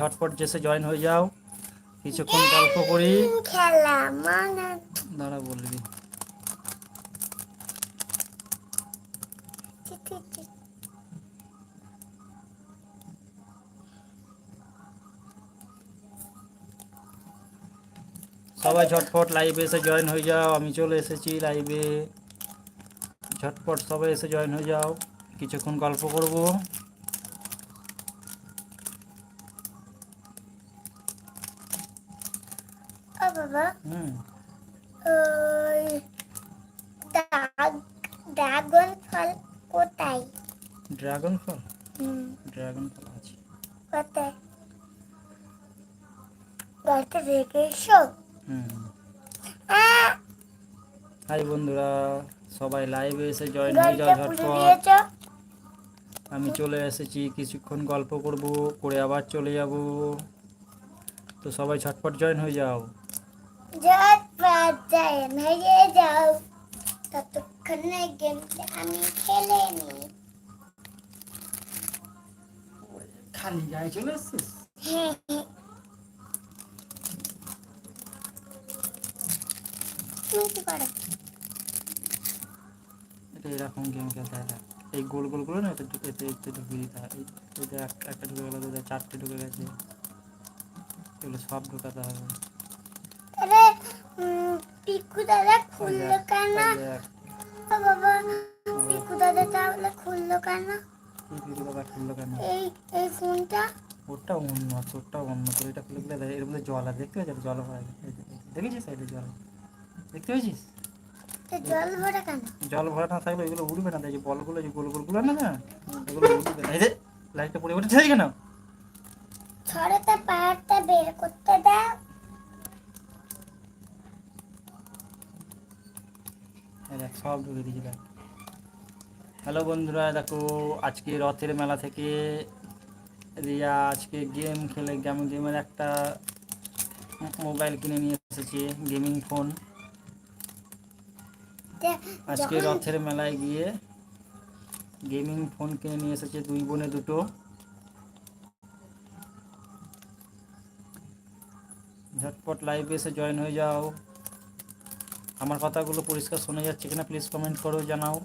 ঝটপট যেসে জয়েন হয়ে যাও। কিছুক্ষণ গল্প করি। মানে দাঁড়া বলবি সবাই ঝটপট লাইভে এসে জয়েন হয়ে যাও। আমি চলে এসেছি লাইভে ঝটপট সবাই এসে জয়েন হয়ে যাও। কিছুক্ষণ গল্প করব। বাবা। ড্রাগন ফল কোথায়? ড্রাগন ফল? ড্রাগন ফল আছে। কোথায়? গাড়িতে রেখে এসো। হাই বন্ধুরা সবাই লাইভে এসে জয়েন হয়ে যাও ঝটপট। আমি চলে এসেছি কিছুক্ষণ গল্প করব করে আবার চলে যাব। তো সবাই ঝটপট জয়েন হয়ে যাও। জট বাজায় মেরে যাও ততক্ষণে গেমটা আমি খেলে খালি গায়ে চলে এসছিস তুমি কি করো এটা এরকম গেম খেলতে হয় এই গোল গোল করে না এটা ঢুকে এতে এতে ঢুকিয়ে দিতে হয়। এটা একটা ঢুকে গেল চারটে ঢুকে গেছে। এগুলো সব ঢুকাতে হবে। পিকু দাদা খুললো কেন? বাবা পিকু দাদা তাহলে খুললো কেন? খুললো এই এই ফোনটা? ওটা অন্য আছে ওটা অন্য করে এটা খুলে এর মধ্যে জল দেখতে পাচ্ছিস জল ভরা দেখেছিস সাইডে জল? দেখতে পেয়েছিস? জল ভরে কেন? জল ভরা না থাকলে ওইগুলো উড়বে না যে বলগুলো যে গোল গোলগুলো না না এগুলো উড়বে না। এই যে লাইটটা পড়ে ঠিক কেন ছড়াটা পাহাড়টা বের করতে দাও। দেখ সব ঢুকে দিয়েছি দেখ হ্যালো বন্ধুরা দেখো আজকে রথের মেলা থেকে রিয়া আজকে গেম খেলে গেম গেমের একটা মোবাইল কিনে নিয়ে এসেছে গেমিং ফোন। আজকে রথের মেলায় গিয়ে গেমিং ফোন কিনে নিয়ে এসেছে দুই বোনে দুটো। ঝটপট লাইভে এসে জয়েন হয়ে যাও। আমার কথাগুলো পরিষ্কার শোনা যাচ্ছে কিনা প্লিজ কমেন্ট করো জানাও।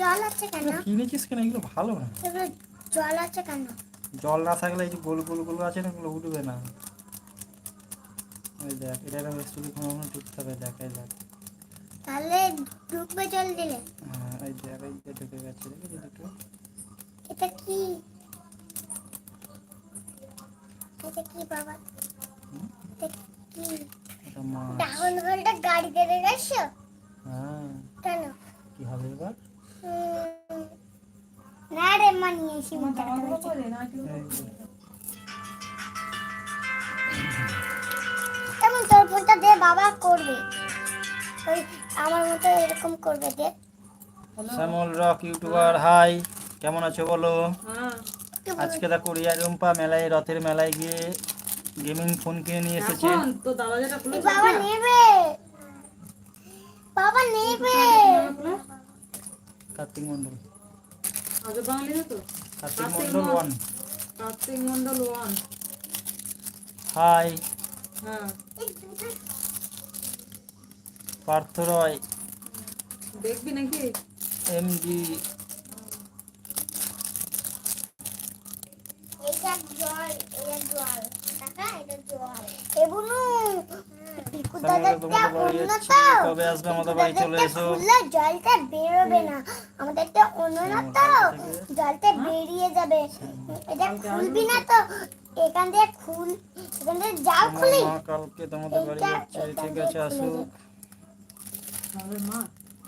জল আছে কেন? এগুলো কিনেছিস কেন? এগুলো ভালো না। জল আছে কেন? জল না থাকলে এই যে গোল গোলগুলো আছে না এগুলো উঠবে না। ওই দেখ এটা একটা কোনো কোনো ঢুকতে হবে দেখ দেখ। তাহলে ডুববে জল দিলে? হ্যাঁ। এই দেখ এই যে ঢুকে গেছে দেখেছিস দুটো? এটা কি? এটা কি বাবা? এটা কি? এটা ডাউন হ্যাঁ। কেন? কি হবে এবার? না রে মা। তেমন তোর ফোনটা দে বাবা করবে। আমার মতো এরকম করবে দে। Shyamal rock YouTuber hi. কেমন আছো বলো? আজকে দেখো রিয়া রুম্পা মেলায় রথের মেলায় গিয়ে গেমিং ফোন কিনে নিয়ে এসেছে। তো দাদা যেটা বাবা নেবে। বাবা নেবে। কার্তিক মন্ডল আগে বাঙালি না তো? Kartik Mondal. One Kartik Mondal one hi. হ্যাঁ। পার্থ রয়। দেখবি নাকি? এম জি এইটা জল এটা জল। কাকা এটা জল। এ বুনু পিকু শ্যামল দাদাটা তোমাদের বাড়ি অন্য যাচ্ছি তো। কবে আসবে আমাদের বাড়ি চলে এসো। জলটা বেরোবে না। না তো। জলটা বেরিয়ে যাবে। এটা খুলবি না তো। এখান থেকে খুল এখান থেকে যাও খুলি। কালকে তোমাদের বাড়ি ঠিক আছে আসুক মা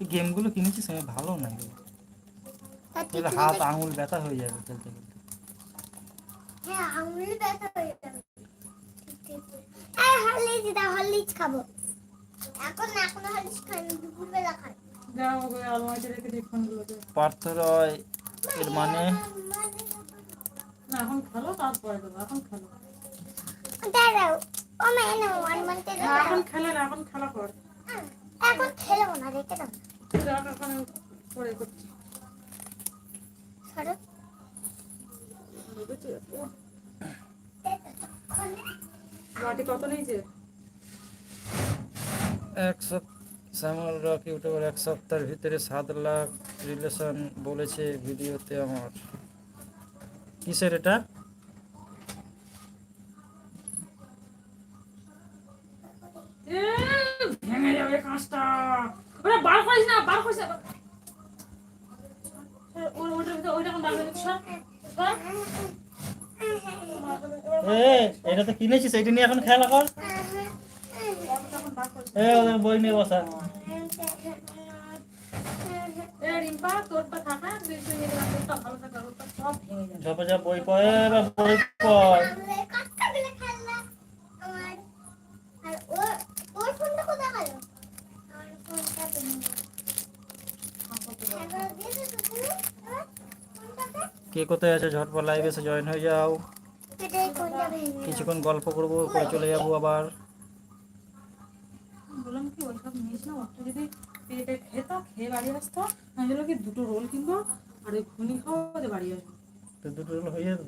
এই গেমগুলো কিনেছিস? আমি ভালো না তাহলে হাত আঙুল ব্যথা হয়ে যাবে খেলতে খেলতে। হ্যাঁ আঙুল ব্যথা হয়ে যাবে। হরলিক্স হরলিক্স খাব। এখন না এখন হরলিক্স খাই দুপুরবেলা খাই। এর মানে? এখন খেলো তারপরে দেবো এখন খেলো। দাঁড়াও ও মেয়ে ওয়ান মান্থে না, এখন খেলে না এখন খেলা কর। এখন খেলব না রেখে দাও। এক শ্যামল রক ইউটিউবার এক সপ্তাহের ভিতরে সাত লাখ রিলেশন বলেছে ভিডিওতে আমার। কিসের এটা? ভেঙে যাবে কাঁচটা ওরে বার করিস না করিস না। এটা তো কিনেছিস এইটা নিয়ে এখন খেলা কর। এ ওদের বই নিয়ে বসা। ঝপা ঝপ বই পড় বই পড় কতগুলো খেলনা আমার আর ওর ওর ফোনটা কোথায় গেল আমার ফোনটা ভেঙে গেল। এগারো দিয়ে দে তো তুমি, আমার ফোনটাতে। কে কোথায় আছে? ঝটপট লাইভ এসে জয়েন হয়ে যাও। কিছুক্ষণ গল্প করব করে চলে যাব আবার। বললাম কি ওইসব নিস না ওটা যদি পেটে খেত খেয়ে বাড়ি আসতো আমি বললাম কি দুটো রোল কিনবো আর ওই ঘুনি খাওয়া বাড়ি আসব। তো দুটো রোল হয়ে যাবে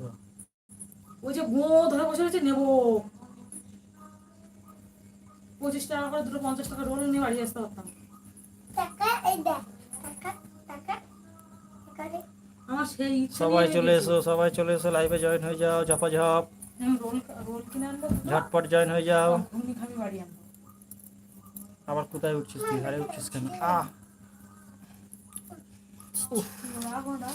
ওই যে গো ধরে বসে রয়েছে নেব। পঁচিশ টাকা করে দুটো পঞ্চাশ টাকা রোল নিয়ে বাড়ি আসতে পারতাম। টাকা এই দেখ টাকা টাকা এখানে আমার সেই ইচ্ছে সবাই নিয়ে চলে গেছি। এসো সবাই চলে এসো লাইভে জয়েন হয়ে যাও ঝপা ঝপ আমি রোল রোল কিনে আনব দুটো, ঝটপট জয়েন হয়ে যাও আর ঘুগনি খাবি বাড়ি আনব আবার কোথায় উঠছিস তুই ঘাড়ে উঠছিস কেন আহ রাখো না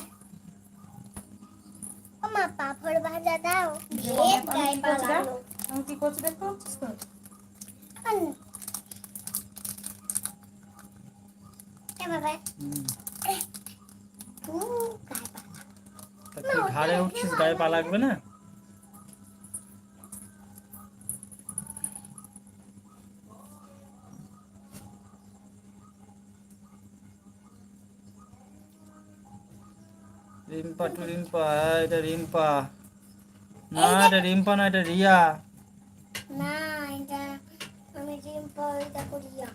ও মা পাপড় ভাজা দাও ভেদ গায়ে পা লাগল আমি কি করছি দেখতে পাচ্ছিস তো আন। এ বাবা হুম। উ গায়ে পা তা তুই ঘাড়ে উঠছিস গায়ে পা লাগবে না? রিম্পা টু রিম্পা এটা রিম্পা। না এটা রিম্পা না এটা রিয়া। না এটা আমি করিয়া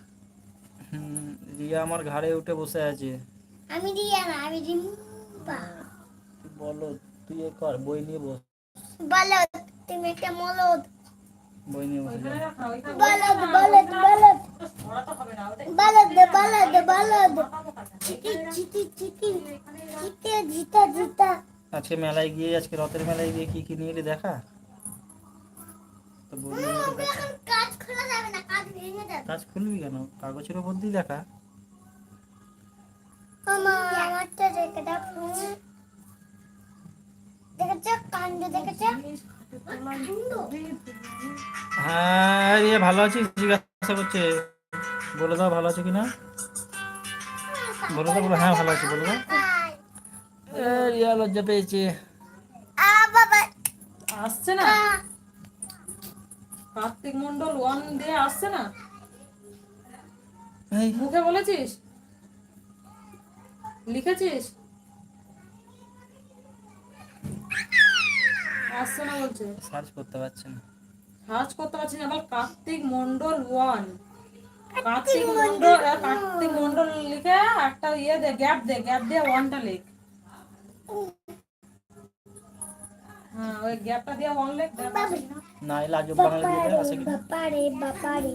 রিয়া। আমার ঘাড়ে উঠে বসে আছে। আমি দিয়া না আমি তুই বলো তুই এ কর বই নিয়ে বস। বলদ তুমি একটা মলদ। বই নিয়ে বসে যা। ওইখানে রাখা ওইখানে বলদ বলদ বলদ। ছড়াতে হবে না বলদ বলদ বলদ। চিটি চিটি চিটি জিতে জিতা জিতা। আজকে মেলায় গিয়ে আজকে রথের মেলায় গিয়ে কি কি নিয়ে এলি দেখা? তো দেখা। এখন কাজ খোলা যাবে না কাজ ভেঙে যাবে। কাজ খুলবি কেন? কাগজের উপর দিয়ে দেখা। আমার আমারটা দেখে দাও হ্যাঁ রিয়া ভালো আছিস? জিজ্ঞাসা করছে। বলে দাও ভালো আছো কিনা? বলে দাও বলো হ্যাঁ ভালো আছি বলে দাও। রিয়া লজ্জা পেয়েছে। আসছে না? কার্তিক মন্ডল ওয়ান দিয়ে আসছে না? এই। মুখে বলেছিস? লিখেছিস? আসছে না বলছে? সার্চ করতে পারছে না। সার্চ করতে পারছি না। বল কার্তিক মন্ডল ওয়ান কার্তিক মন্ডল কার্তিক মন্ডল লিখে একটা ইয়ে দে গ্যাপ দে গ্যাপ দিয়ে ওয়ানটা লিখ। হ্যাঁ ওই গ্যাপটা দিয়ে ওয়ান লিখ না। বাংলা দিয়ে বাপারে বাপারে।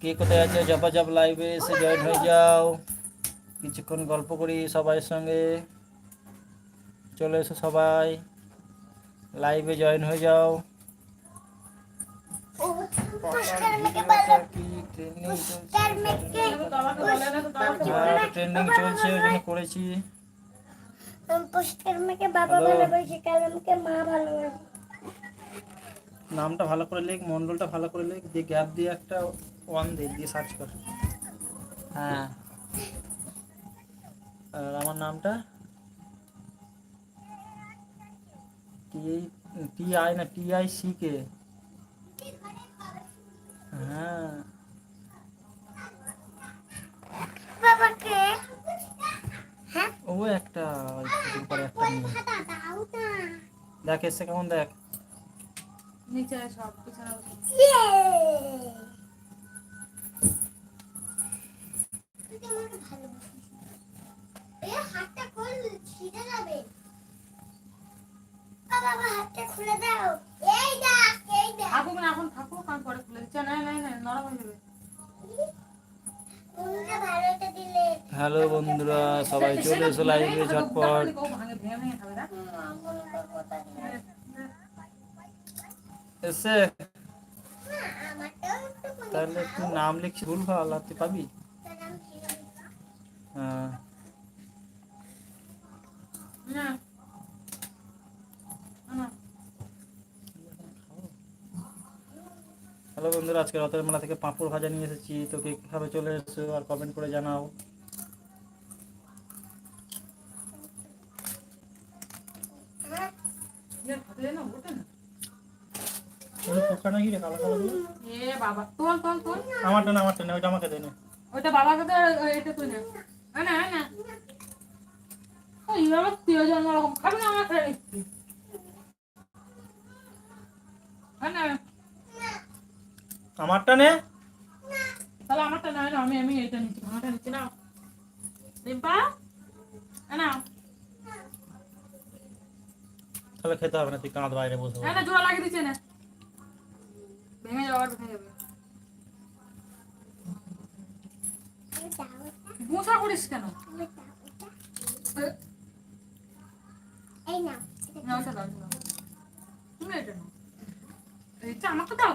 কে কোথায় আছে? জপা জপ লাইভে এসে জয়েন হয়ে যাও। কিছুক্ষণ গল্প করি সবাই সঙ্গে। চলে এসো সবাই। লাইভে জয়েন হয়ে যাও। পুষ্কার কি ট্রেন্ডিং পুষ্কার মেকে বাবাকে বলে। না তো বাবাকে ট্রেন্ডিং চলছে ওই জন্য করেছি। নামটা ভালো করে লেখ মন্ডলটা ভালো করে লেখ দিয়ে গ্যাপ দিয়ে একটা ওয়ান দে দিয়ে সার্চ কর। হ্যাঁ। আর আমার নামটা? টি টি আই না টি আই সি কে? হ্যাঁ। বাবাকে। হ্যাঁ? ও একটা ওই ছোটোর পরে একটা দেখ এসে কেমন দেখ। নিচে সব ভালোবাসিস? এ হাতটা খোল ছিঁড়ে যাবে। বাবা হাতটা খুলে দাও। এই দেখ এই দেখ। থাকুক না এখন থাকুক আমি পরে খুলে দিচ্ছি। না না না নরম হয়ে যাবে। কোনটা ভালোটা দিলে। হ্যালো বন্ধুরা সবাই চলে এসো লাইভে ঝটপট। দিলে। এসে। তাহলে তুই নাম লিখছি ভুল ভালো তুই পাবি? হ্যাঁ না না হ্যালো বন্ধুরা আজকে রথের মেলা থেকে পাঁপড় ভাজা নিয়ে এসেছি। তো কে কীভাবে চলে এসছো আর কমেন্ট করে জানাও। না না আমারটা আমারটা ওইটা আমাকে। ওইটা বাবাকে এটা তুই খাবি না আমার খেয়ে নিচ্ছি। হ্যাঁ না? আমারটা নে। তাহলে আমারটা না না আমি আমি এটা নিচ্ছি আমারটা নিচ্ছি না রিম্পা না তাহলে খেতে হবে না তুই কাঁধ বাইরে বসে না না জোড়া লাগিয়ে দিচ্ছে না। ভেঙে আবার ভেঙে যাবে আমি করিস কেন? এই না দাও ওটা দাও। তুমি এটা নাও। এটা আমাকে দাও।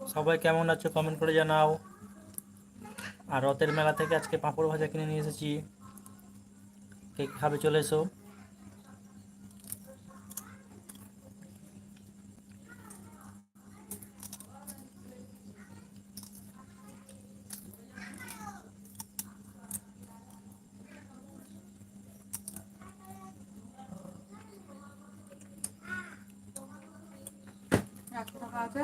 সবাই কেমন আছো কমেন্ট করে জানাও। আর রথের মেলা থেকে আজকে পাঁপড় ভাজা কিনে নিয়ে এসেছি। কে খাবে চলে এসো একশো টাকা আছে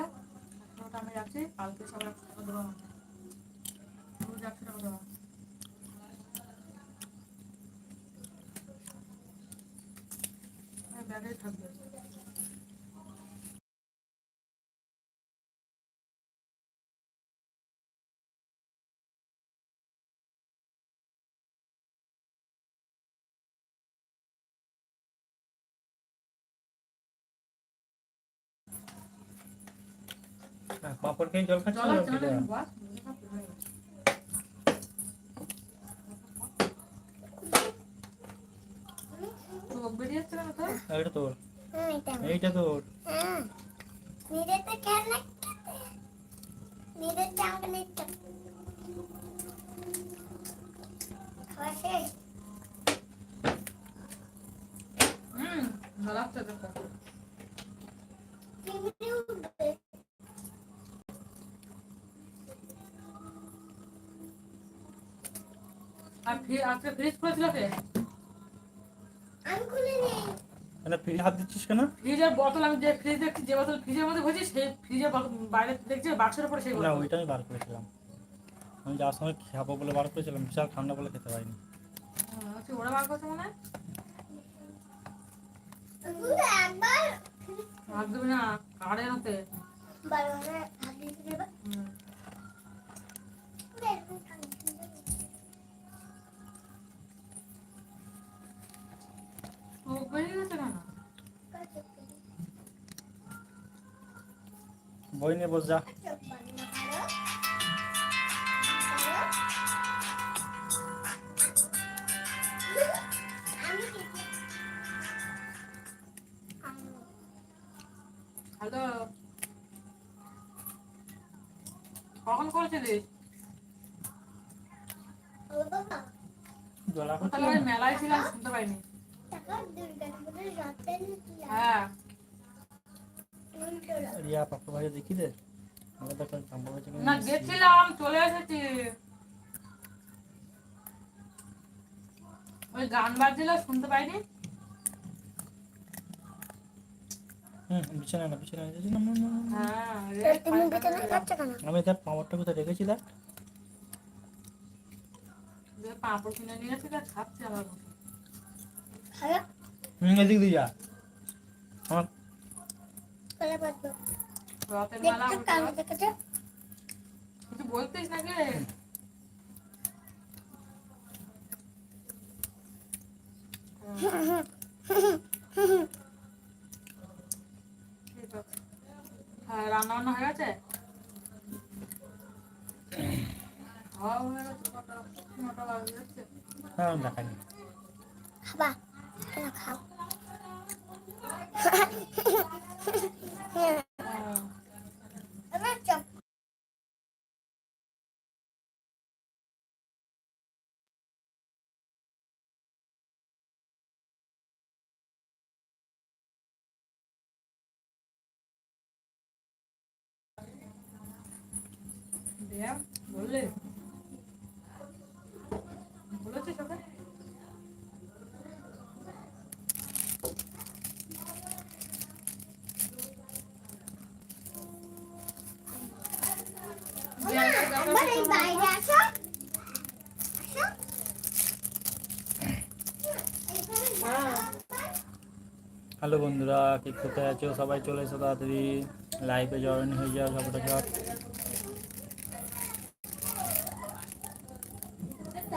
একশো টাকা আমি রাখছি কালকে সব একশো টাকা দেবো আমাকে রোজ একশো টাকা দেবো ব্যাগে থাকবে হ্যাঁ, পাঁপড় খেয়ে জল খাচ্ছি জল আছে জল খেতে না হবে। বাস চোখ বেরিয়ে যাচ্ছে না তোর আর এটা তোর। এইটা তোর হ্যাঁ নিজেতে খেলনা নিজের জামা নিতে খাওয়া শেষ হুম ভালো লাগছে দেখো আর আজকে ফ্রিজ করেছিল কে আমি খুলে নেই মানে ফ্রি হাত দিচ্ছিস কেন? ফ্রিজের বোতল আমি যে ফ্রিজ দেখছি যে বোতল ফ্রিজের মধ্যে ভেজি সেই ফ্রিজের বাইরে দেখছি বাক্সের উপরে সেই না ওইটা আমি বার করেছিলাম। আমি যাওয়ার সময় খাব বলে বার করেছিলাম বিশাল ঠান্ডা বলে খেতে পারিনি। হুম, ওরা বার করছে মনে হয়? একবার। হাত দেবে না কারের হতে বারো হাত দিতে বই নেব তুমি বিছানায় যাচ্ছ কেন? আমি তার পাওয়ারটা কোথায় রেখেছি দেখ পাঁপড় কিনে নিয়ে এসে তা আমার হুম এদিক দিয়ে যা। আমার রথের মেলা কিছু বলতিস নাকি ঠিক আছে। হ্যাঁ রান্না বান্না হয়ে গেছে? খাওয়া হয়ে দেখানি খাবা খাও হ্যাঁ। এবার চপ দিয়া বললে বলেছিস ওকে একবার এই বাইরে আসো আসো হ্যালো বন্ধুরা, কি কোথায় আছো? সবাই চলে এসো তাড়াতাড়ি। লাইভে জয়েন হয়ে যাও সবটা সব তোমরা একটা বাটি দাও ওই তরকারি নেব টাকা তো টাকা নিয়েছি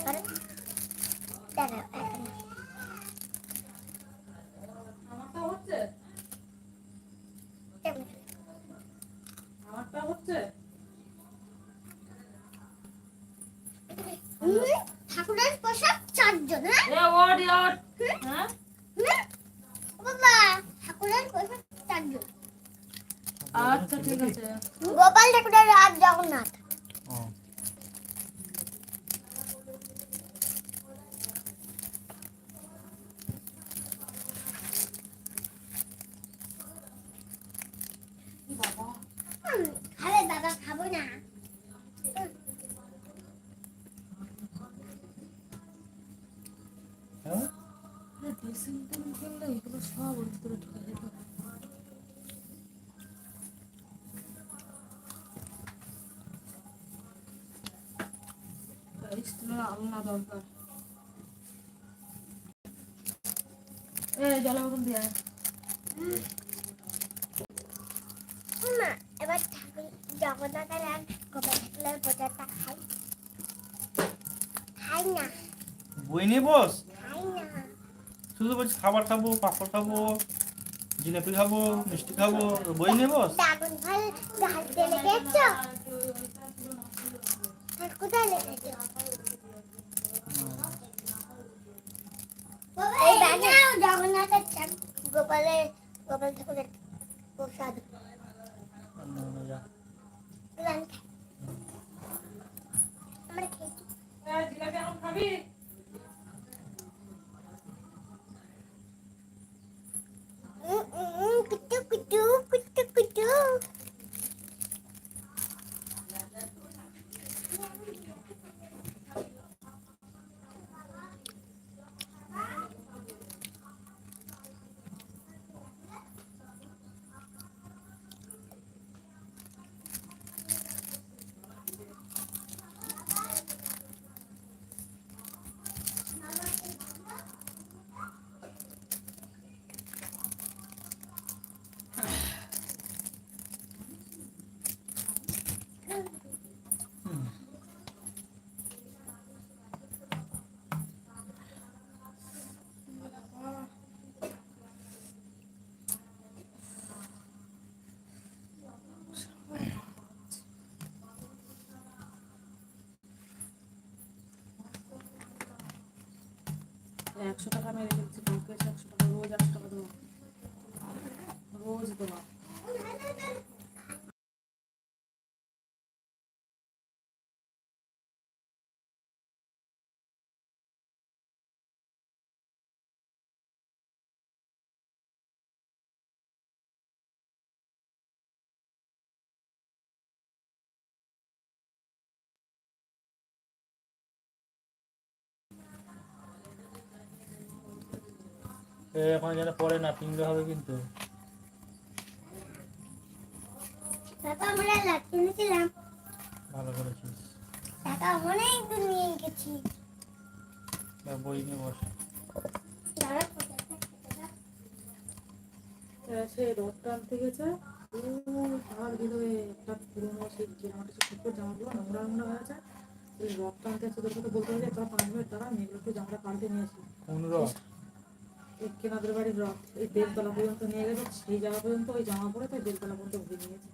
আকার দাঁড়াও এখন ঠাকুরের পোশাক চারজন হ্যাঁ? হ্যাঁ? বাবা ঠাকুরের পোশাক চারজন। আচ্ছা ঠিক আছে। গোপাল ঠাকুরের আর জগন্নাথ। স্টিলের আলনা দরকার। এ জলের বোতল দিয়ে এবার ঠাকুর জগন্নাথের আর গোপাল ঠাকুরের পোশাকটা খাই। খাই না। বই নিয়ে বস। খাই না। শুধু বলছি খাবার খাব পাপড় খাব জিলাপি খাব মিষ্টি খাব বই নিয়ে বস। ফল আর কোথায় লেগেছো এই ব্যাগে জগন্নাথের গোপালের গোপাল ঠাকুরের প্রসাদ। আমরা খেয়েছি। একশো টাকা মেরে দিচ্ছি কালকে এসে একশো টাকা রোজ একশো টাকা দেবো রোজ দেবো এখন যেন পরে না পিঙ্গে হবে কিন্তু। ভালো করেছিস। অনেক দূর নিয়ে গেছি। বই নিয়ে বস। সে রথটা আনতে গেছে। ভিতরে একটা পুরোনো সেই জামাগুলো নোংরা হয়ে ওই গেছে তোর সাথে বলতে গেলে তোরা পাঁচ মিনিট দাঁড়া মেয়েগুলো একটু জামাটা পাল্টে নিয়ে আসি কোন রথ কেনাদের বাড়ির রথ এই বেলতলা পর্যন্ত নিয়ে সেই জায়গা পর্যন্ত ওই জামা পরে তাই বেলতলা পর্যন্ত ঘুরে নিয়েছে।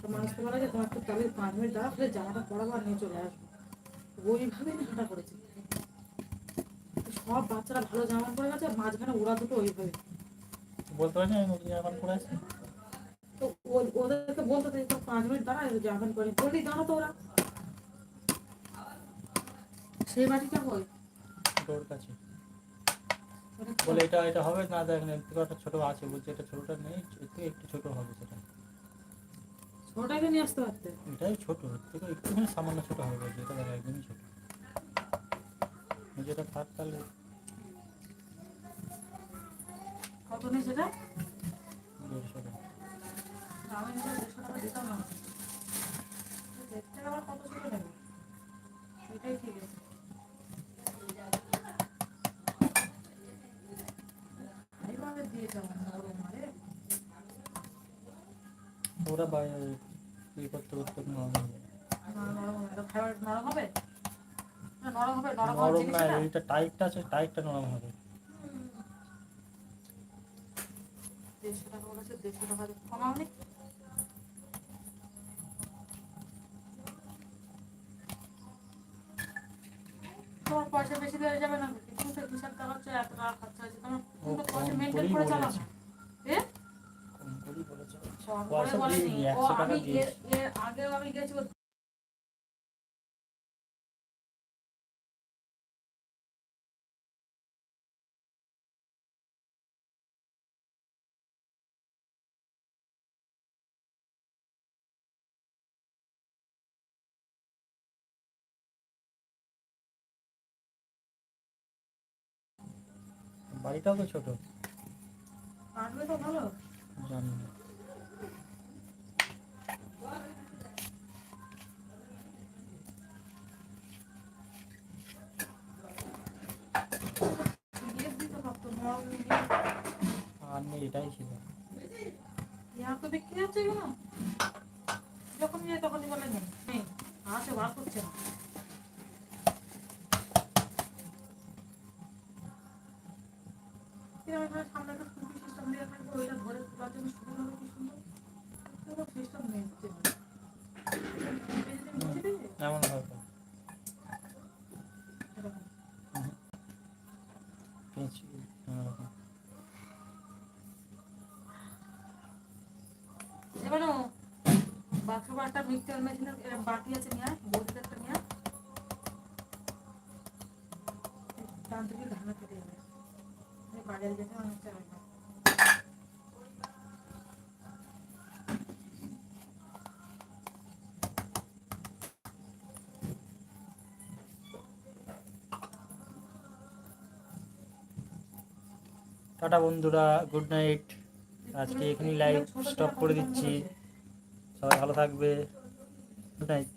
তো মানুষকে বলা যায় তোমার একটু তাহলে পাঁচ মিনিট দাঁড়া ফেলে জামাটা পরাবো আর নিয়ে চলে আসব। হাঁটা করেছে। সব বাচ্চারা ভালো জামা পরে গেছে মাঝখানে ওরা দুটো ওইভাবে বলতে পারি না আমি নতুন জামা পরে আছি? তো ওদেরকে বলতে তো পাঁচ মিনিট দাঁড়ায় জামা পরে বললি দাঁড়া তো ওরা। সেই বাড়িটা কই তোর কাছে। বলে এটা এটা হবে না দেখ না একটা ছোট আছে বলছে এটা ছোটটা নেই থেকে একটু ছোট হবে সেটা। ছোটাকে নিয়ে আসতে পারতে? এটাই ছোট থেকে একটুখানি সামান্য ছোট হবে বলছে এটা দেখ একদমই ছোট। যেটা থাক তাহলে। কত নেই সেটা? দেড়শো টাকা। আমি দেড়শো টাকা দিতাম না। দেখতে আবার কত ছোট নেবে? এটাই ঠিক আছে এইভাবে দিয়ে যাব নরম আরে ওরা বাইরে ইয়ে করতে করতে নরম নরম হবে নরম হবে নরম না? এইটা টাইটটা আছে টাইটটা নরম হবে তোমার পয়সা বেশি দেওয়া যাবে না এত টাকা খরচা হয়েছে তোমার ও তুমি তো মেনটেন করে চালাও বলেছে। কম করেই বলেছে। কম করে বলেনি দিইনি, ও 100 টাকা আমি দিয়েছি। এর- এর আগেও আমি গেছি বাড়িটাও তো ছোট। কাটবে তো ভালো। জানি না। আর নেই এটাই ছিল। ইয়া তো বিক্রি হচ্ছে কেন? যখন যাই তখনই বলে নেই। আছে বার করছে না। কিরম এখানে সামনে একটা স্কুটি সিস্টেম দিয়ে থাকবে ওইটা ধরে তোলার জন্য সুবিধা হবে কি সুন্দর কোনো সিস্টেম নেই হচ্ছে না। এই যে তুমি বুঝে দিলে, এমন হবে এরকম। পেঁচি এরকম। এবারও বাথরুমে একটা মিক্সচার মেশিনের বাটি আছে নিয়ে আয়, বৌদিদের একটা নিয়ে আয়। টান থেকে ধানে কেটে যাবে টাটা বন্ধুরা গুড নাইট। আজকে এখানেই লাইভ স্টপ করে দিচ্ছি। সবাই ভালো থাকবে। Good night.